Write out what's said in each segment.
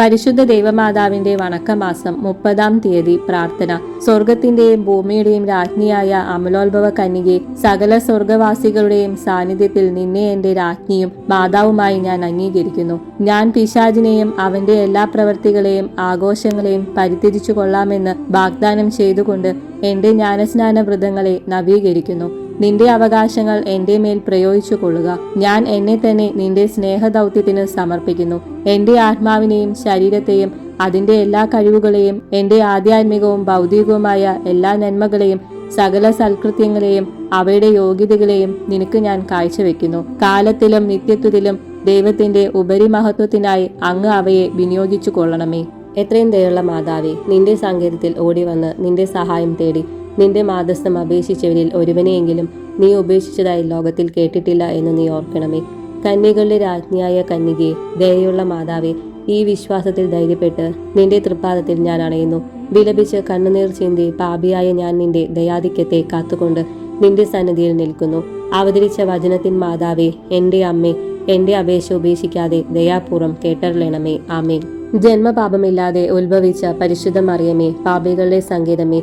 പരിശുദ്ധ ദേവമാതാവിന്റെ വണക്കമാസം മുപ്പതാം തീയതി പ്രാർത്ഥന. സ്വർഗത്തിന്റെയും ഭൂമിയുടെയും രാജ്ഞിയായ അമലോത്ഭവ കന്യകെ സകല സ്വർഗവാസികളുടെയും സാന്നിധ്യത്തിൽ നിന്നെ എന്റെ രാജ്ഞിയും മാതാവുമായി ഞാൻ അംഗീകരിക്കുന്നു. ഞാൻ പിശാജിനെയും അവന്റെ എല്ലാ പ്രവൃത്തികളെയും ആഘോഷങ്ങളെയും പരിതിരിച്ചു കൊള്ളാമെന്ന് വാഗ്ദാനം ചെയ്തുകൊണ്ട് എന്റെ ജ്ഞാനസ്നാന വ്രതങ്ങളെ നവീകരിക്കുന്നു. നിന്റെ അവകാശങ്ങൾ എന്റെ മേൽ പ്രയോഗിച്ചു കൊള്ളുക ഞാൻ എന്നെ തന്നെ നിന്റെ സ്നേഹദൗത്യത്തിന് സമർപ്പിക്കുന്നു. എന്റെ ആത്മാവിനെയും ശരീരത്തെയും അതിന്റെ എല്ലാ കഴിവുകളെയും എന്റെ ആധ്യാത്മികവും ഭൗതികവുമായ എല്ലാ നന്മകളെയും സകല സൽകൃത്യങ്ങളെയും അവയുടെ യോഗ്യതകളെയും നിനക്ക് ഞാൻ കാഴ്ചവെക്കുന്നു. കാലത്തിലും നിത്യത്വത്തിലും ദൈവത്തിന്റെ ഉപരിമഹത്വത്തിനായി അങ്ങ് അവയെ വിനിയോഗിച്ചു കൊള്ളണമേ എത്രയും ദയുള്ള മാതാവേ നിന്റെ സങ്കേതത്തിൽ ഓടി വന്ന് നിന്റെ സഹായം തേടി നിന്റെ മാതസ്ഥം അപേക്ഷിച്ചവരിൽ ഒരുവനെയെങ്കിലും നീ ഉപേക്ഷിച്ചതായി ലോകത്തിൽ കേട്ടിട്ടില്ല എന്ന് നീ ഓർക്കണമേ. കന്യകളുടെ രാജ്ഞിയായ കന്യകയെ ദയയുള്ള മാതാവെ ഈ വിശ്വാസത്തിൽ ധൈര്യപ്പെട്ട് നിന്റെ തൃപ്പാദത്തിൽ ഞാൻ അണയുന്നു. വിലപിച്ച് കണ്ണുനീർ ചിന്തി പാപിയായ ഞാൻ നിന്റെ ദയാധിക്യത്തെ കാത്തുകൊണ്ട് നിന്റെ സന്നിധിയിൽ നിൽക്കുന്നു. അവതരിച്ച വചനത്തിൻ മാതാവേ എന്റെ അമ്മേ എന്റെ അപേക്ഷ ഉപേക്ഷിക്കാതെ ദയാപൂർവം കേട്ടറിയണമേ ആമേ ജന്മപാപമില്ലാതെ ഉത്ഭവിച്ച പരിശുദ്ധ മറിയമേ പാപികളുടെ സങ്കേതമേ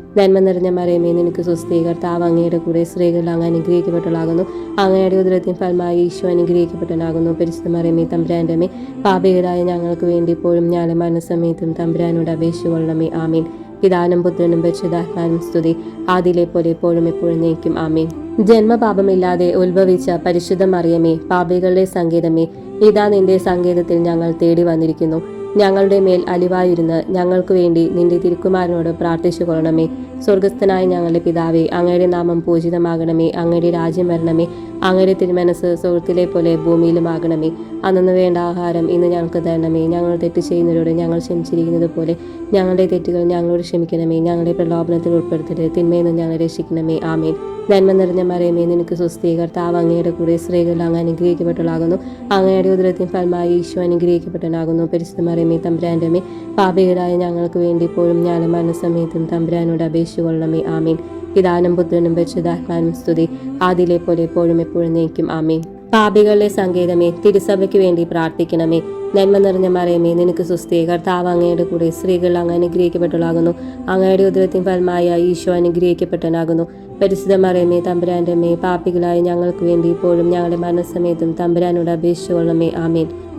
നന്മ നിറഞ്ഞ മറിയമേ നിനക്ക് സ്വസ്ഥീകർത്താവ് അങ്ങയുടെ കൂടെ സ്ത്രീകൾ അങ്ങ് അനുഗ്രഹിക്കപ്പെട്ടവളാകുന്നു. അങ്ങയുടെ ഉദരത്തിൻ ഫലമായി ഈശോ അനുഗ്രഹിക്കപ്പെട്ടനാകുന്നു പരിശുദ്ധ മറിയമേ തമ്പുരാന്റെ പാപികളായ ഞങ്ങൾക്ക് വേണ്ടി ഇപ്പോഴും ഞാനും മനസ്സമയത്തും തമ്പുരാനോട് അപേക്ഷിച്ചുകൊള്ളണമേ ആമീൻ. പിതാനും പുത്രനും പരിശുദ്ധാത്മാനും സ്തുതി. ആദിലെ പോലെ എപ്പോഴും എപ്പോഴും നയിക്കും ആമീൻ. ജന്മപാപമില്ലാതെ ഉത്ഭവിച്ച പരിശുദ്ധ മറിയമേ പാപികളുടെ സംഗീതമേ ഇതാ നിന്റെ സംഗീതത്തിൽ ഞങ്ങൾ തേടി വന്നിരിക്കുന്നു. ഞങ്ങളുടെ മേൽ അലിവായിരുന്ന് ഞങ്ങൾക്ക് വേണ്ടി നിന്റെ തിരുക്കുമാരനോട് പ്രാർത്ഥിച്ചു കൊള്ളണമേ സ്വർഗസ്ഥനായ ഞങ്ങളുടെ പിതാവേ അങ്ങയുടെ നാമം പൂജിതമാകണമേ അങ്ങയുടെ രാജ്യം വരണമേ. അങ്ങയുടെ തിരുമനസ് സുഹൃത്തിലെ പോലെ ഭൂമിയിലും ഭൂമിയിലുമാകണമേ. അന്നു വേണ്ട ആഹാരം ഇന്ന് ഞങ്ങൾക്ക് തരണമേ. ഞങ്ങൾ തെറ്റ് ചെയ്യുന്നവരോട് ഞങ്ങൾ ക്ഷമിച്ചിരിക്കുന്നത് പോലെ ഞങ്ങളുടെ തെറ്റുകൾ ഞങ്ങളോട് ക്ഷമിക്കണമേ. ഞങ്ങളുടെ പ്രലോഭനത്തിൽ ഉൾപ്പെടുത്തരുത്. തിന്മയിൽ നിന്ന് ഞങ്ങളെ രക്ഷിക്കണമേ. ആമേൻ. നന്മ നിറഞ്ഞ മറിയമേ നിനക്ക് സുസ്ഥീ കർത്താവ് അങ്ങയുടെ കൂടെ സ്ത്രീകൾ അങ്ങ് അങ്ങയുടെ ഉദരത്തിൻ ഫലമായി ഈശോ അനുഗ്രഹിക്കപ്പെട്ടവനാകുന്നു. പരിശുദ്ധ മറിയമേ തമ്പുരാന്റെ പാപികളായ ഞങ്ങൾക്ക് വേണ്ടി ഇപ്പോഴും ഞാനും മരണസമയത്തും തമ്പുരാനോട് അപേക്ഷിച്ചുകൊള്ളണമേ ആമീൻ. പിതാനും പുത്രനും പരിശുദ്ധാത്മാനും സ്തുതി. ആദിലെ പോലെ എപ്പോഴും എപ്പോഴും നീക്കും. ആമേ പാപികളുടെ സങ്കേതമേ തിരുസഭയ്ക്ക് വേണ്ടി പ്രാർത്ഥിക്കണമേ. നന്മ നിറഞ്ഞ മറിയമേ നിനക്ക് സുസ്ഥീ കർത്താവ് അങ്ങയുടെ കൂടെ സ്ത്രീകൾ അങ്ങ് അനുഗ്രഹിക്കപ്പെട്ടുള്ളാകുന്നു അങ്ങയുടെ ഉദരത്തിൻ ഫലമായ ഈശോ അനുഗ്രഹിക്കപ്പെട്ടനാകുന്നു പരിശുദ്ധ മറിയമേ തമ്പുരാന്റെ മേ പാപികളായ ഞങ്ങൾക്ക് വേണ്ടി ഇപ്പോഴും ഞങ്ങളുടെ മരണസമയത്തും തമ്പുരാനോട് അപേക്ഷിച്ചുകൊള്ളമേ ആമീൻ.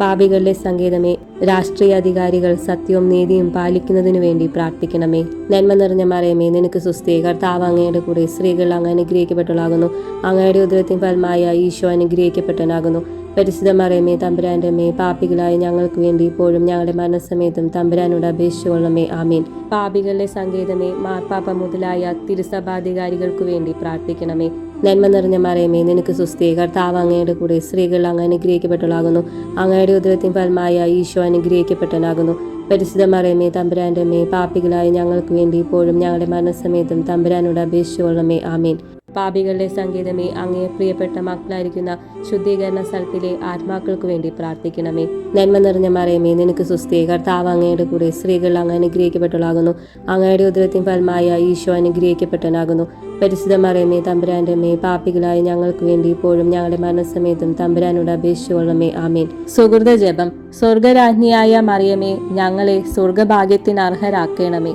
പാപികളുടെ സങ്കേതമേ രാഷ്ട്രീയ അധികാരികൾ സത്യവും നീതിയും പാലിക്കുന്നതിനു വേണ്ടി പ്രാർത്ഥിക്കണമേ. നന്മ നിറഞ്ഞ മറിയമേ നിനക്ക് സുസ്ഥീ കർത്താവ് അങ്ങയുടെ കൂടെ സ്ത്രീകൾ അങ്ങ് അനുഗ്രഹിക്കപ്പെട്ടളാകുന്നു അങ്ങയുടെ ഉദരത്തിൻ ഫലമായ ഈശോ അനുഗ്രഹിക്കപ്പെട്ടനാകുന്നു പരിശുദ്ധ മറിയമേ തമ്പുരാന്റെ മേ പാപികളായ ഞങ്ങൾക്ക് വേണ്ടി ഇപ്പോഴും ഞങ്ങളുടെ മരണസമയത്തും തമ്പുരാനോട് അപേക്ഷിച്ചുകൊള്ളമേ ആമീൻ. പാപികളുടെ സങ്കേതമേ മാർപ്പാപ്പ മുതലായ തിരുസഭാധികാരികൾക്ക് വേണ്ടി പ്രാർത്ഥിക്കണമേ. നന്മ നിറഞ്ഞ മറിയമേ നിനക്ക് സുസ്ഥീ കർത്താവ് അങ്ങയുടെ കൂടെ സ്ത്രീകൾ അങ്ങ് അനുഗ്രഹിക്കപ്പെട്ടവളാകുന്നു. അങ്ങയുടെ ഉദരത്തിൻ ഫലമായ ഈശോ അനുഗ്രഹിക്കപ്പെട്ടനാകുന്നു പരിശുദ്ധ മറിയമേ തമ്പുരാന്റെ മേ പാപികളായ ഞങ്ങൾക്ക് വേണ്ടി ഇപ്പോഴും ഞങ്ങളുടെ മരണസമയത്തും തമ്പുരാനോട് അപേക്ഷിച്ചുകൊള്ളണമേ. ആമീൻ. പാപികളുടെ സംഗീതമേ അങ്ങേ പ്രിയപ്പെട്ട മക്കളായിരിക്കുന്ന ശുദ്ധീകരണ സ്ഥലത്തിലെ ആത്മാക്കൾക്ക് വേണ്ടി പ്രാർത്ഥിക്കണമേ. നന്മ നിറഞ്ഞ മറിയമേ നിനക്ക് സുസ്ഥിയെ കർത്താവ് അങ്ങയുടെ കൂടെ സ്ത്രീകൾ അങ്ങ് അനുഗ്രഹിക്കപ്പെട്ടവളാകുന്നു. അങ്ങയുടെ ഉദരത്തിൻ ഫലമായ ഈശോ അനുഗ്രഹിക്കപ്പെട്ടനാകുന്നു പരിശുദ്ധ മറിയമേ തമ്പുരാന്റെ മേ പാപികളായ ഞങ്ങൾക്ക് വേണ്ടി ഇപ്പോഴും ഞങ്ങളുടെ മരണസമയത്തും തമ്പുരാനോട് അപേക്ഷിച്ചുകൊള്ളമേ ആമേൻ. സുഹൃത ജപം സ്വർഗരാജ്ഞിയായ മറിയമേ ഞങ്ങളെ സ്വർഗഭാഗ്യത്തിന് അർഹരാക്കണമേ